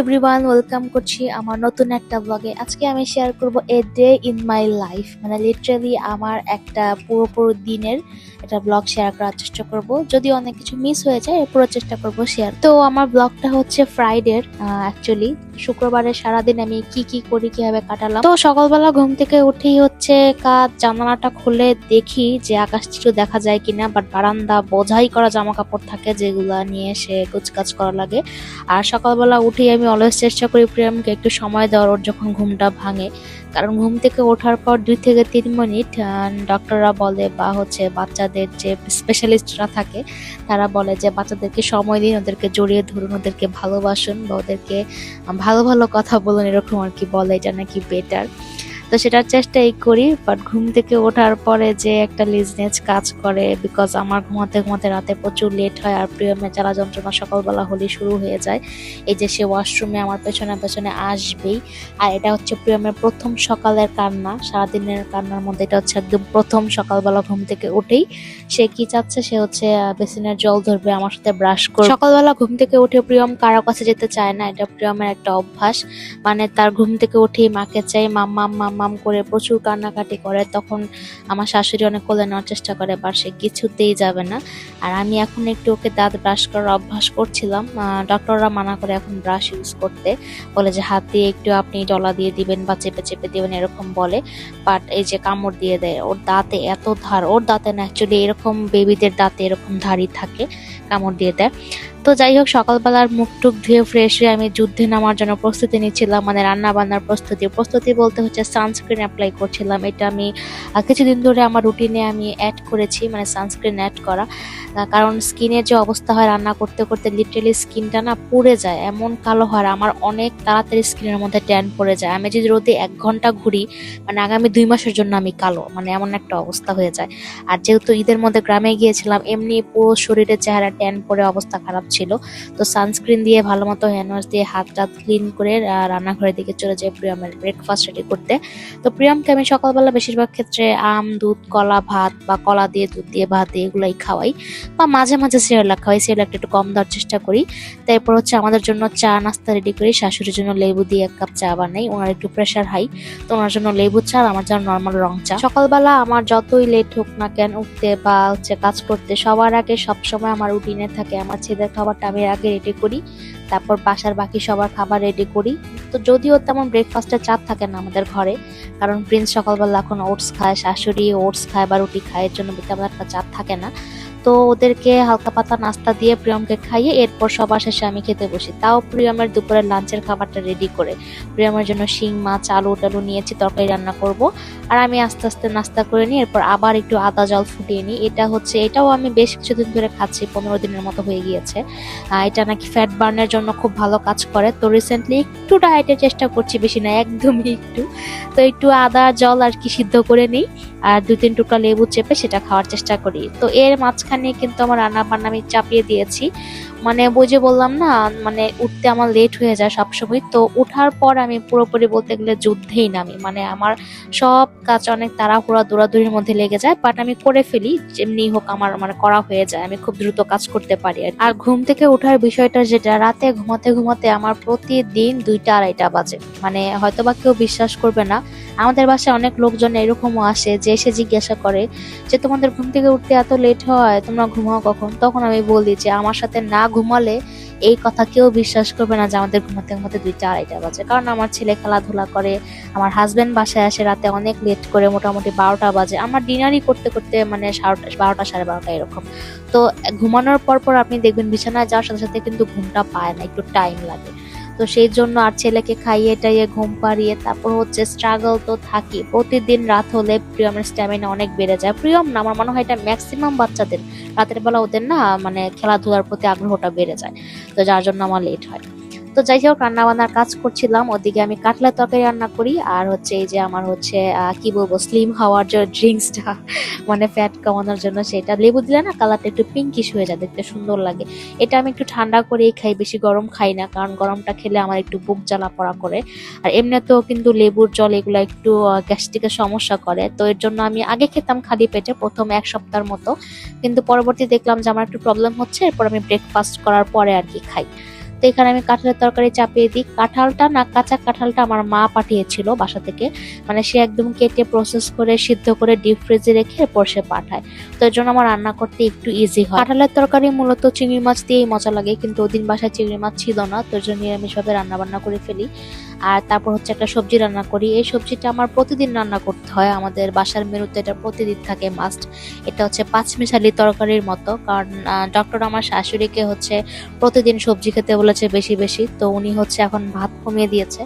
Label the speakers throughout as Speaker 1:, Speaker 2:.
Speaker 1: Everyone welcome করছি আমার নতুন একটা ব্লগে আজকে আমি শেয়ার করব a day in my life মানে লিটারালি আমার একটা পুরো পুরো দিনের একটা ব্লগ শেয়ার করার চেষ্টা করব। যদি অনেক কিছু মিস হয়ে যায় পুরো চেষ্টা করব শেয়ার তো আমার ব্লগটা হচ্ছে ফ্রাইডের অ্যাকচুয়ালি শুক্রবারে সারাদিন আমি কি কি করি, কীভাবে কাটালাম। তো সকালবেলা ঘুম থেকে উঠেই হচ্ছে কাজ, জানালাটা খুলে দেখি যে আকাশ কিছু দেখা যায় কিনা। বাট বারান্দা বোঝাই করা জামা কাপড় থাকে যেগুলা নিয়ে সে কাজ করা লাগে। আর সকালবেলা উঠেই আমি অলওয়েজ চেষ্টা করি প্রিয়ামকে একটু সময় দেওয়ার ওর যখন ঘুমটা ভাঙে, কারণ ঘুম থেকে ওঠার পর দুই থেকে তিন মিনিট ডক্টররা বলে বা হচ্ছে বাচ্চাদের যে স্পেশালিস্টরা থাকে, তারা বলে যে বাচ্চাদেরকে সময় দিন, ওদেরকে জড়িয়ে ধরুন, ওদেরকে ভালোবাসুন বা ওদেরকে ভালো ভালো কথা বলুন, এরকম আর কি বলে, এটা নাকি বেটার তো সেটার চেষ্টাই করি বাট ঘুম থেকে ওঠার পরে যে একটা লিজনেস কাজ করে বিকজ আমার ঘুমাতে ঘুমাতে রাতে প্রচুর লেট হয় আর প্রিয়মের জ্বালা যন্ত্রণা সকালবেলা হলে শুরু হয়ে যায়। এই যে সে ওয়াশরুমে আমার পেছনে পেছনে আসবেই, আর এটা হচ্ছে প্রিয়মের প্রথম সকালের কান্না, সারাদিনের কান্নার মধ্যে এটা হচ্ছে একদম প্রথম সকালবেলা ঘুম থেকে উঠেই। সে কি চাচ্ছে? সে হচ্ছে বেসিনের জল ধরবে, আমার সাথে ব্রাশ করবে। সকালবেলা ঘুম থেকে উঠে প্রিয়ম কারও কাছে যেতে চায় না, এটা প্রিয়মের একটা অভ্যাস। মানে তার ঘুম থেকে উঠেই মাকে চাই মাম মাম মাম করে প্রচুর কান্নাকাটি করে, তখন আমার শাশুড়ি অনেক কোলে নেওয়ার চেষ্টা করে বা সে কিছুতেই যাবে না। আর আমি এখন একটু ওকে দাঁত ব্রাশ করার অভ্যাস করছিলাম। ডক্টররা মানা করে এখন ব্রাশ ইউজ করতে। বলে যে, হাত দিয়ে একটু আপনি ডলা দিয়ে দিবেন বা চেপে চেপে দিবেন, এরকম বলে। বাট এই যে কামড় দিয়ে দেয়, ওর দাঁতে এত ধার, ওর দাঁতে না অ্যাকচুয়ালি এরকম বেবিদের দাঁতে এরকম ধারই থাকে, কামড় দিয়ে দেয়। তো যাই হোক, সকালবেলার মুখ টুক ধুয়ে ফ্রেশ হয়ে আমি যুদ্ধে নামার জন্য প্রস্তুতি নিচ্ছিলাম মানে রান্না বান্নার প্রস্তুতি। প্রস্তুতি বলতে হচ্ছে সানস্ক্রিন অ্যাপ্লাই করছিলাম। এটা আমি কিছুদিন ধরে আমার রুটিনে আমি অ্যাড করেছি মানে সানস্ক্রিন অ্যাড করা। কারণ স্কিনের যে অবস্থা হয় রান্না করতে করতে লিটারেলি স্কিনটা না পুড়ে যায়, এমন কালো হয় আমার অনেক তাড়াতাড়ি স্কিনের মধ্যে ট্যান পড়ে যায়। আমি যদি রোদে এক ঘণ্টা ঘুরি মানে আগামী দুই মাসের জন্য আমি কালো মানে এমন একটা অবস্থা হয়ে যায়। আর যেহেতু ঈদের মধ্যে গ্রামে গিয়েছিলাম, এমনি পুরো শরীরের চেহারা ট্যান পড়ে অবস্থা খারাপ ছিল। তো সানস্ক্রিন দিয়ে ভালো মতো হ্যান্ড ওয়াশ দিয়ে হাত টাত ক্লিন করে রান্নাঘরের দিকে চলে যাই প্রিয়মের ব্রেকফাস্ট রেডি করতে। তো প্রিয়মকে আমি সকালবেলা বেশিরভাগ ক্ষেত্রে আম, দুধ, কলা, ভাত বা কলা দিয়ে, দুধ দিয়ে, ভাত দিয়ে এগুলাই খাওয়াই বা মাঝে মাঝে সিরিয়াল খাওয়াই। সিরিয়ালটা একটু কম দেওয়ার চেষ্টা করি। তারপর হচ্ছে আমাদের জন্য চা, নাস্তা রেডি করি। শাশুড়ির জন্য লেবু দিয়ে এক কাপ চা বানাই। ওনার একটু প্রেশার হাই তো ওনার জন্য লেবু চা আর আমার জন্য নর্মাল রং চা। সকালবেলা আমার যতই লেট হোক না কেন উঠতে বা হচ্ছে কাজ করতে, সবার আগে সবসময় আমার রুটিনে থাকে। আমার ছেলের খাবারটা আমি আগে রেডি করি। তারপর বাসার বাকি সবার খাবার রেডি করি। তো যদিও তেমন ব্রেকফাস্টের চাপ থাকে না আমাদের ঘরে, কারণ প্রিন্স সকালবেলা এখন ওটস খায়, শাশুড়ি ওটস খায় বা রুটি খায়, এর জন্য তেমন একটা চাপ থাকে না। তো ওদেরকে হালকা পাতা নাস্তা দিয়ে প্রিয়মকে খাইয়ে এরপর সবার শেষে আমি খেতে বসি। তাও প্রিয়মের দুপুরের লাঞ্চের খাবারটা রেডি করে। প্রিয়মের জন্য শিং, মাছ, আলু টালু নিয়েছি, তরকারি রান্না করব। আর আমি আস্তে আস্তে নাস্তা করে নিই এরপর আবার একটু আদা, জল ফুটিয়ে নিই। এটা হচ্ছে, এটাও আমি বেশ কিছুদিন ধরে খাচ্ছি, পনেরো দিনের মতো হয়ে গিয়েছে। এটা নাকি ফ্যাট বার্নের জন্য খুব ভালো কাজ করে। তো রিসেন্টলি একটু ডায়েটের চেষ্টা করছি, বেশি না, একদমই একটু। তো একটু আদা, জল আর কি সিদ্ধ করে নিই। আর দু তিন টুকরা লেবু চেপে সেটা খাওয়ার চেষ্টা করি। তো এর মাঝখানে কিন্তু আমার রান্না বান্না আমি চাপিয়ে দিয়েছি। মানে বুঝে বললাম না মানে উঠতে আমার লেট হয়ে যায় সবসময়, তো উঠার পর আমি পুরোপুরি বলতে গেলে যুদ্ধেই নামি। মানে আমার সব কাজ অনেক তাড়াহুড়া দৌড়াদৌড়ির মধ্যে লেগে যায় বাট আমি করে ফেলি, যেমনি হোক আমার মানে করা হয়ে যায়, আমি খুব দ্রুত কাজ করতে পারি আর ঘুম থেকে ওঠার বিষয়টা যেটা, রাতে ঘুমাতে ঘুমাতে আমার প্রতিদিন দুইটা আড়াইটা বাজে। মানে হয়তো বা কেউ বিশ্বাস করবে না, আমাদের বাসায় অনেক লোকজন এরকমও আসে যে এসে জিজ্ঞাসা করে যে, তোমাদের ঘুম থেকে উঠতে এত লেট হয়, তোমরা ঘুমাও কখন? তখন আমি বলি যে, আমার সাথে না ঘুমালে এই কথা কেউ বিশ্বাস করবে না যে আমাদের ঘুমাতে ঘুমাতে দুইটা আড়াইটা বাজে। কারণ আমার ছেলে খেলাধুলা করে, আমার হাজব্যান্ড বাসায় আসে রাতে অনেক লেট করে, মোটামুটি বারোটা বাজে। আমার ডিনারই করতে করতে মানে বারোটা, সাড়ে বারোটা এরকম। তো ঘুমানোর পর পর আপনি দেখবেন বিছানায় যাওয়ার সাথে সাথে কিন্তু ঘুমটা পায় না, একটু টাইম লাগে। তো সেই জন্য আর ছেলেকে খাইয়ে টাইয়ে ঘুম পাড়িয়ে তারপর হচ্ছে স্ট্রাগল তো থাকি। প্রতিদিন রাত হলে প্রিয়মের স্ট্যামিনা অনেক বেড়ে যায়। প্রিয়ম না, আমার মনে হয় এটা ম্যাক্সিমাম বাচ্চাদের। রাতের বেলা ওদের না মানে খেলাধুলার প্রতি আগ্রহটা বেড়ে যায়। তো যার জন্য আমার লেট হয়। তো যাই হোক রান্না বান্নার কাজ করছিলাম। ওদিকে আমি কাটলা তরকারি রান্না করি, আর হচ্ছে এই যে আমার হচ্ছে কি বলব স্লিম হওয়ার যে ড্রিঙ্কসটা মানে ফ্যাট কমানোর জন্য সেটা। লেবু দিলে না কালারটা একটু পিঙ্কিশ হয়ে যায়, দেখতে সুন্দর লাগে। এটা আমি একটু ঠান্ডা করেই খাই, বেশি গরম খাই না, কারণ গরমটা খেলে আমার একটু বুক জ্বালা পড়া করে। আর এমনিতেও কিন্তু লেবুর জল এগুলো একটু গ্যাস্ট্রিকের সমস্যা করে। তো এর জন্য আমি আগে খেতাম খালি পেটে, প্রথম এক সপ্তাহের মতো। কিন্তু পরবর্তী দেখলাম যে আমার একটু প্রবলেম হচ্ছে, এরপর আমি ব্রেকফাস্ট করার পরে আর কি খাই। তো এখানে আমি কাঁঠালের তরকারি চাপিয়ে দিই। কাঁঠালটা না, কাঁচা কাঁঠালটা আমার মা পাঠিয়েছিল বাসা থেকে। মানে সে একদম কেটে প্রসেস করে, সিদ্ধ করে ডিপ ফ্রিজে রেখে এরপর সে পাঠায়। তো এর জন্য আমার রান্না করতে একটু ইজি হয়। কাঁঠালের তরকারি মূলত চিংড়ি মাছ দিয়েই মজা লাগে, কিন্তু ওদিন বাসায় চিংড়ি মাছ ছিল না, তো জন্য নিরামিষভাবে রান্না বান্না করে ফেলি। আর তারপর হচ্ছে একটা সবজি রান্না করি। এই সবজিটা আমার প্রতিদিন রান্না করতে হয়। আমাদের বাসার মেনুতে এটা প্রতিদিন থাকে মাস্ট এটা হচ্ছে পাঁচমিশালি তরকারির মতো। কারণ ডক্টর আমার শাশুড়িকে হচ্ছে প্রতিদিন সবজি খেতে বলেছে বেশি বেশি। তো উনি হচ্ছে এখন ভাত কমিয়ে দিয়েছে।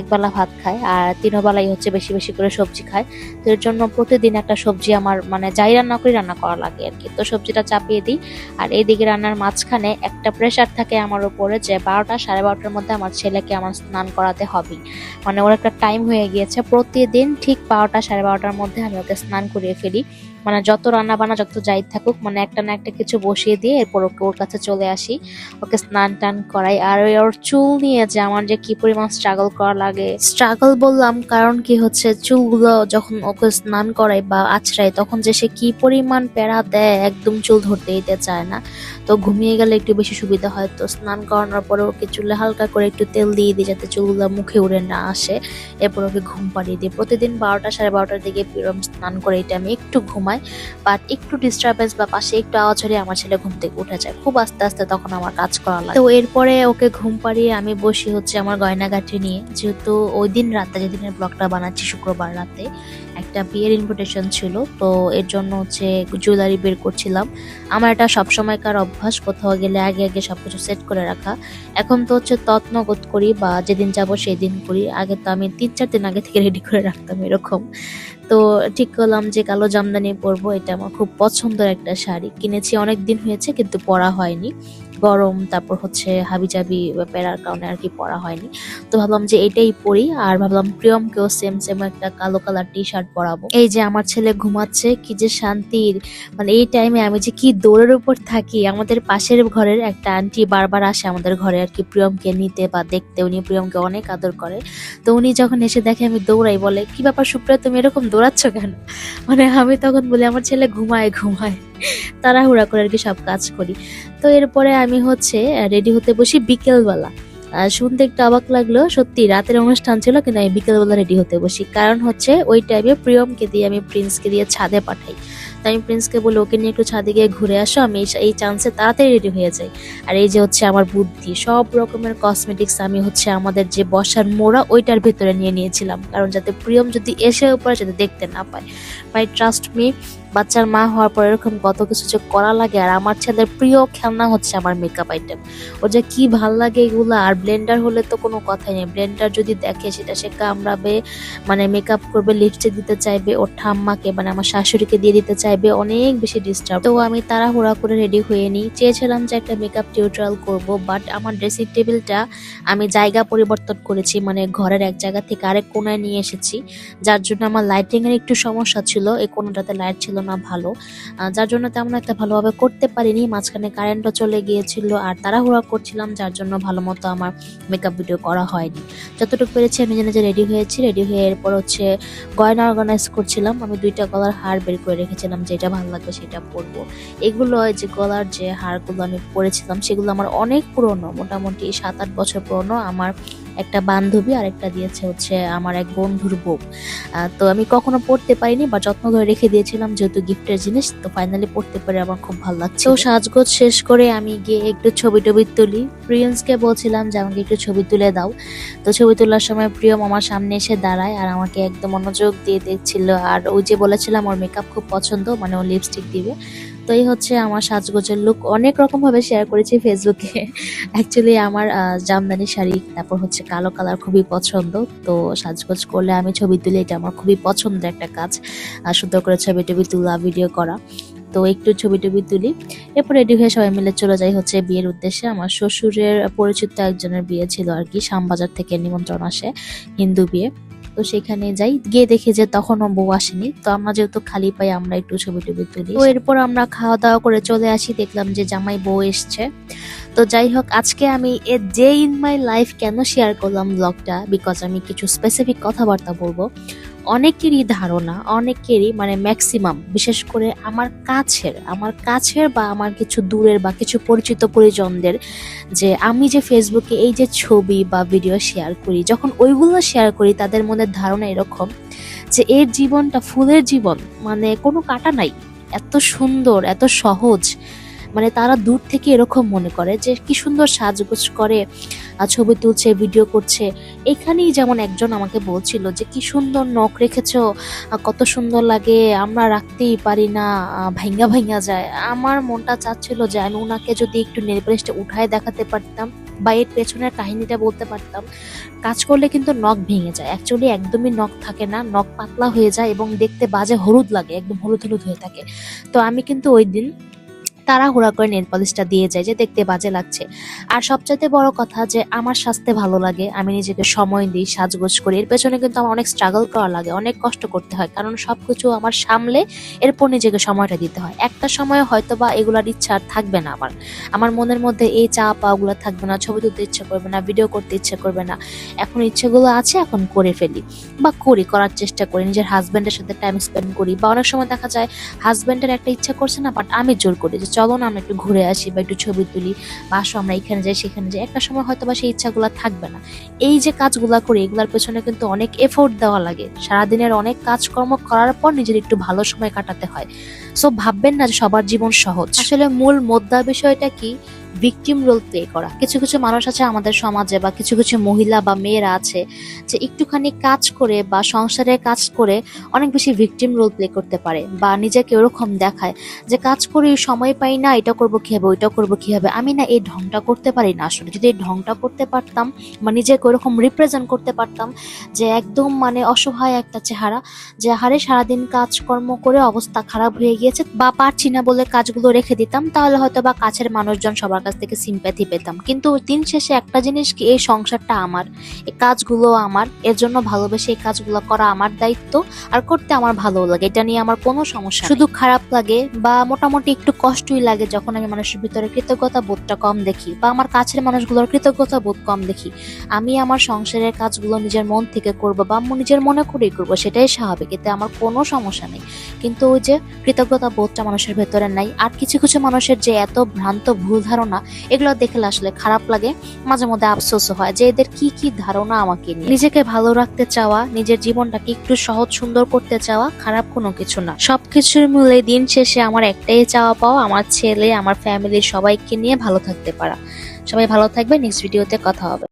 Speaker 1: একবেলা ভাত খায়, আর তিনও বেলাই হচ্ছে বেশি বেশি করে সবজি খায়। তো এর জন্য প্রতিদিন একটা সবজি আমার মানে যাই রান্না করি রান্না করা লাগে আর কি। তো সবজিটা চাপিয়ে দিই, আর এইদিকে রান্নার মাঝখানে একটা প্রেশার থাকে আমার উপরে যে বারোটা সাড়ে বারোটার মধ্যে আমার ছেলেকে আমার স্নান করাতে হবেই। মানে ওর একটা টাইম হয়ে গিয়েছে, প্রতিদিন ঠিক বারোটা সাড়ে বারোটার মধ্যে আমি ওকে স্নান করিয়ে ফেলি। মানে যত রান্না বান্না যত যাই থাকুক মানে একটা না একটা কিছু বসিয়ে দিয়ে এরপর ওকে ওর কাছে চলে আসি। ওকে স্নান টান করাই। আর ওর চুল নিয়ে যে আমার যে কি পরিমাণ স্ট্রাগল করা লাগে। স্ট্রাগল বললাম, কারণ কি হচ্ছে, চুলগুলো যখন ওকে স্নান করাই বা আছড়াই তখন যে সে কি পরিমাণ প্যারা দেয়, একদম চুল ধরতে দিতে চায় না। তো ঘুমিয়ে গেলে একটু বেশি সুবিধা হয়। তো স্নান করানোর পরে ওকে চুলে হালকা করে একটু তেল দিয়ে দিই যাতে চুলগুলো মুখে উড়ে না আসে। এরপর ওকে ঘুম পাড়িয়ে দিই। প্রতিদিন বারোটা সাড়ে বারোটার দিকে এরকম স্নান করে এটা আমি একটু ঘুমাই। বাট একটু ডিস্টারবেন্স বা পাশে একটু আওয়াজ হলে আমার ছেলে ঘুম থেকে উঠে যায়। খুব আস্তে আস্তে তখন আমার কাজ করা লাগে। তো এরপরে ওকে ঘুম পাড়িয়ে আমি বসি হচ্ছে আমার গয়নাগাটি নিয়ে। যেহেতু ওই দিন রাতে যেদিনের ব্লগটা বানাচ্ছি শুক্রবার রাতে একটা বিয়ের ইনভিটেশন ছিল, তো এর জন্য হচ্ছে জুয়েলারি বের করছিলাম। আমার এটা সবসময়কার অভ্যাস, কোথাও গেলে আগে আগে সব কিছু সেট করে রাখা। এখন তো হচ্ছে তৎনগত করি বা যেদিন যাব সেই দিন করি। আগে তো আমি তিন চার দিন আগে থেকে রেডি করে রাখতাম এরকম। তো ঠিক করলাম যে কালো জামদানি পরবো, এটা আমার খুব পছন্দের একটা শাড়ি। কিনেছি অনেক দিন হয়েছে, কিন্তু পরা হয়নি। গরম, তারপর হচ্ছে হাবিজাবি প্যারার কারণে আর কি পরা হয়নি। তো ভাবলাম যে এটাই পরি, আর ভাবলাম প্রিয়মকেও সেম সেম একটা কালো কালার টি শার্ট পরাবো। এই যে আমার ছেলে ঘুমাচ্ছে, কি যে শান্তির। মানে এই টাইমে আমি যে কি দৌড়ের উপর থাকি, আমাদের পাশের ঘরের একটা আন্টি বারবার আসে আমাদের ঘরে আর কি, প্রিয়মকে নিতে বা দেখতে। উনি প্রিয়মকে অনেক আদর করে। তো উনি যখন এসে দেখে আমি দৌড়াই, বলে, কি ব্যাপার সুপ্রিয়া, তুমি এরকম দৌড়াচ্ছ কেন? মানে আমি তখন বলি, আমার ছেলে ঘুমায় ঘুমায়। তাড়াহুড়া করে আর কি সব কাজ করি। তো এরপরে আমি হচ্ছে রেডি হতে বসি বিকেলবেলা। শুনতে একটু অবাক লাগল, সত্যি রাতের অনুষ্ঠান ছিল কিন্তু আমি বিকেলবেলা রেডি হতে বসি। কারণ হচ্ছে, ওই টাইমে প্রিয়মকে দিয়ে আমি প্রিন্সকে দিয়ে ছাদে পাঠাই। তো আমি প্রিন্সকে বলি ওকে নিয়ে একটু ছাদে গিয়ে ঘুরে আসো, আমি এই- চান্সে তাড়াতাড়ি রেডি হয়ে যাই। আর এই যে হচ্ছে আমার বুদ্ধি, সব রকমের কসমেটিক্স আমি হচ্ছে আমাদের যে বসার মোড়া, ওইটার ভেতরে নিয়ে নিয়েছিলাম। কারণ যাতে প্রিয়ম যদি এসে উপরে যাতে দেখতে না পায়। ভাই ট্রাস্ট মি বাচ্চার মা হওয়ার পর এরকম কত কিছু যে করা লাগে, আর আমার ছেলের প্রিয় খেলনা হচ্ছে আমার মেকআপ আইটেম ওর যে কি ভালো লাগে এগুলো, আর ব্লেন্ডার হলে তো কোনো কথাই নেই। ব্লেন্ডার যদি দেখে সেটা সে কামড়াবে মানে মেকআপ করবে লিপস্টিক দিতে চাইবে, ওর ঠাম্মাকে মানে আমার শাশুড়িকে দিয়ে দিতে চাইবে, অনেক বেশি ডিস্টার্ব তো আমি তাড়াহুড়া করে রেডি হয়ে নিই। চেয়েছিলাম যে একটা মেকআপ টিউটোরিয়াল করব বাট আমার ড্রেসিং টেবিলটা আমি জায়গা পরিবর্তন করেছি মানে ঘরের এক জায়গা থেকে আরেক কোনায় নিয়ে এসেছি। যার জন্য আমার লাইটিং এর একটু সমস্যা ছিল, এই কোনোটাতে লাইট ছিল না ভালো। যার জন্য তেমন একটা ভালোভাবে করতে পারিনি। মাঝখানে কারেন্টও চলে গিয়েছিল আর তাড়াহুড়া করছিলাম, যার জন্য ভালো মতো আমার মেকআপ ভিডিও করা হয়নি। যতটুকু পেরেছি আমি নিজে যে রেডি হয়েছি। রেডি হয়ে এরপর হচ্ছে গয়না অর্গানাইজ করছিলাম। আমি দুইটা গলার হার বের করে রেখেছিলাম, যেটা ভালো লাগবে সেটা পরবো। এগুলো যে গলার যে হারগুলো আমি পরেছিলাম, সেগুলো আমার অনেক পুরনো, মোটামুটি সাত আট বছর পুরনো। আমার একটা বান্ধবী আর একটা দিয়েছে হচ্ছে আমার এক বন্ধুর বউ। তো আমি কখনো পড়তে পারিনি বা যত্ন করে রেখে দিয়েছিলাম যেহেতু গিফটের জিনিস, তো ফাইনালি পড়তে পেরে আমার খুব ভালো লাগছে তো সাজগোজ শেষ করে আমি গিয়ে একটু ছবি টবি তুলি। প্রিয়েন্সকে বলছিলাম যে, আমাকে একটু ছবি তুলে দাও। তো ছবি তোলার সময় প্রিয়ম আমার সামনে এসে দাঁড়ায় আর আমাকে একদম মনোযোগ দিয়ে দেখছিল। আর ওই যে বলেছিলাম, ওর মেকআপ খুব পছন্দ। মানে ও লিপস্টিক দিবে। তো এই হচ্ছে আমার সাজগোজের লুক অনেক রকম ভাবে শেয়ার করেছি ফেসবুকে অ্যাকচুয়ালি আমার জামদানি শাড়ি, তারপর হচ্ছে কালো কালার খুবই পছন্দ। তো সাজগোজ করলে আমি ছবি তুলি, এটা আমার খুবই পছন্দের একটা কাজ। সুন্দর করে ছবি টবি তোলা ভিডিও করা। তো একটু ছবি টবি তুলি। এরপর রেডি হয়ে সবাই মিলে চলে যাই হচ্ছে বিয়ের উদ্দেশ্যে। আমার শ্বশুরের পরিচিত একজনের বিয়ে ছিল আর কি, শ্যামবাজার থেকে নিমন্ত্রণ আসে হিন্দু বিয়ে। তো সেখানে যাই, গিয়ে দেখি যে তখনও বউ আসেনি। তো আমরা যেহেতু খালি পাই আমরা একটু ছবি টবি তুলি। তো এরপর আমরা খাওয়া দাওয়া করে চলে আসি, দেখলাম যে জামাই বউ এসছে। তো যাই হোক, আজকে আমি a day in my life কেন শেয়ার করলাম ব্লগটা বিকজ আমি কিছু স্পেসিফিক কথাবার্তা বলব। অনেকেরই ধারণা, অনেকেরই মানে ম্যাক্সিমাম বিশেষ করে আমার কাছের আমার কাছের বা আমার কিছু দূরের বা কিছু পরিচিত পরিজনদের যে আমি যে ফেসবুকে এই যে ছবি বা ভিডিও শেয়ার করি, যখন ওইগুলো শেয়ার করি, তাদের মনে ধারণা এরকম যে এর জীবনটা, ফুলের জীবন মানে কোনো কাটা নাই। এত সুন্দর, এত সহজ। মানে তারা দূর থেকে এরকম মনে করে যে কি সুন্দর সাজগোজ করে ছবি তুলছে ভিডিও করছে। এখানেই যেমন একজন আমাকে বলছিল যে, কি সুন্দর নখ রেখেছ কত সুন্দর লাগে, আমরা রাখতেই পারি না ভাইঙ্গা ভাইঙ্গা যায়। আমার মনটা চাচ্ছিল যে আমি ওনাকে যদি একটু নেলপালিশটা উঠায় দেখাতে পারতাম বা এর পেছনের কাহিনীটা বলতে পারতাম, কাজ করলে কিন্তু নখ ভেঙে যায়। অ্যাকচুয়ালি একদমই নখ থাকে না, নখ পাতলা হয়ে যায় এবং দেখতে বাজে হলুদ লাগে, একদম হলুদ হলুদ হয়ে থাকে। তো আমি কিন্তু ওই দিন তাড়াহুড়া করে নেল পলিশটা দিয়ে যায়, যে দেখতে বাজে লাগছে। আর সবচাইতে বড় কথা যে, আমার স্বাস্থ্যে ভালো লাগে, আমি নিজেকে সময় দিই, সাজগোজ করি। এর পেছনে কিন্তু আমার অনেক স্ট্রাগল করা লাগে, অনেক কষ্ট করতে হয়, কারণ সবকিছু আমার সামলে এরপর নিজেকে সময়টা দিতে হয়। একটা সময় হয়তো বা এগুলার ইচ্ছা আর থাকবে না আমার। আমার মনের মধ্যে এই চা পাওয়াগুলো থাকবে না, ছবি তুলতে ইচ্ছে করবে না ভিডিও করতে ইচ্ছে করবে না। এখন ইচ্ছেগুলো আছে, এখন করে ফেলি। বা করি, করার চেষ্টা করি, নিজের হাজব্যান্ডের সাথে টাইম স্পেন্ড করি। বা অনেক সময় দেখা যায় হাজব্যান্ডের একটা ইচ্ছা করছে না বাট আমি জোর করি যে চলো না, আমরা একটু ঘুরে আসি বা একটু ছবি তুলি বা আসো আমরা এখানে যাই, সেখানে যাই। একটা সময় হয়তো বা সেই ইচ্ছাগুলো থাকবে না। এই যে কাজগুলো করি, এগুলোর পেছনে কিন্তু অনেক এফোর্ট দেওয়া লাগে। সারাদিনের অনেক কাজকর্ম করার পর নিজের একটু ভালো সময় কাটাতে হয়। সো ভাববেন না যে সবার জীবন সহজ। আসলে মূল মোদ্দা বিষয়টা কি? ভিকটিম রোল প্লে করা। কিছু কিছু মানুষ আছে আমাদের সমাজে বা কিছু কিছু মহিলা বা মেয়েরা আছে যে একটুখানি কাজ করে বা সংসারের কাজ করে অনেক বেশি ভিকটিম রোল প্লে করতে পারে বা নিজেকে ওরকম দেখায় যে কাজ করে সময় পাই না, এটা করব হবে ওইটা করব হবে আমি না এই ঢংটা করতে পারি না আসলে। যদি এই ঢংটা করতে পারতাম বা নিজেকে ওরকম রিপ্রেজেন্ট করতে পারতাম যে একদম মানে অসহায় একটা চেহারা, যে হারে সারাদিন কাজকর্ম করে অবস্থা খারাপ হয়ে গিয়েছে, বা পারছি না বলে কাজগুলো রেখে দিতাম, তাহলে হয়তো বা কাছের মানুষজন সবার কাছ থেকে সিম্প্যাথি পেতাম। কিন্তু দিন শেষে একটা জিনিস কি, এই সংসারটা আমার, এই কাজগুলো আমার, এর জন্য ভালোবেসে এই কাজগুলো করা আমার দায়িত্ব আর করতে আমার ভালো লাগে। এটা নিয়ে আমার কোনো সমস্যা শুধু খারাপ লাগে বা মোটামুটি একটু কষ্টই লাগে যখন আমি মানুষের ভিতরে কৃতজ্ঞতা বোধটা কম দেখি বা আমার কাছের মানুষগুলোর কৃতজ্ঞতা বোধ কম দেখি। আমি আমার সংসারের কাজগুলো নিজের মন থেকে করব বা নিজের মনে করেই করব, সেটাই স্বাভাবিক, এতে আমার কোনো সমস্যা নেই। কিন্তু ওই যে কৃতজ্ঞতা বোধটা মানুষের ভেতরে নাই, আর কিছু কিছু মানুষের যে এত ভ্রান্ত ভুল ধারণা এগুলো দেখলে আসলে খারাপ লাগে। মাঝে মধ্যে আফসোস হয় যে এদের কি কি ধারণা আমাকে নিয়ে। নিজেকে ভালো রাখতে চাওয়া, নিজের জীবনটাকে একটু সহজ সুন্দর করতে চাওয়া খারাপ কোনো কিছু না। সবকিছুর মূলে দিন শেষে আমার একটাই চাওয়া পাওয়া, আমার ছেলে, আমার ফ্যামিলির সবাইকে নিয়ে ভালো থাকতে পারা। সবাই ভালো থাকবে নেক্সট ভিডিওতে কথা হবে।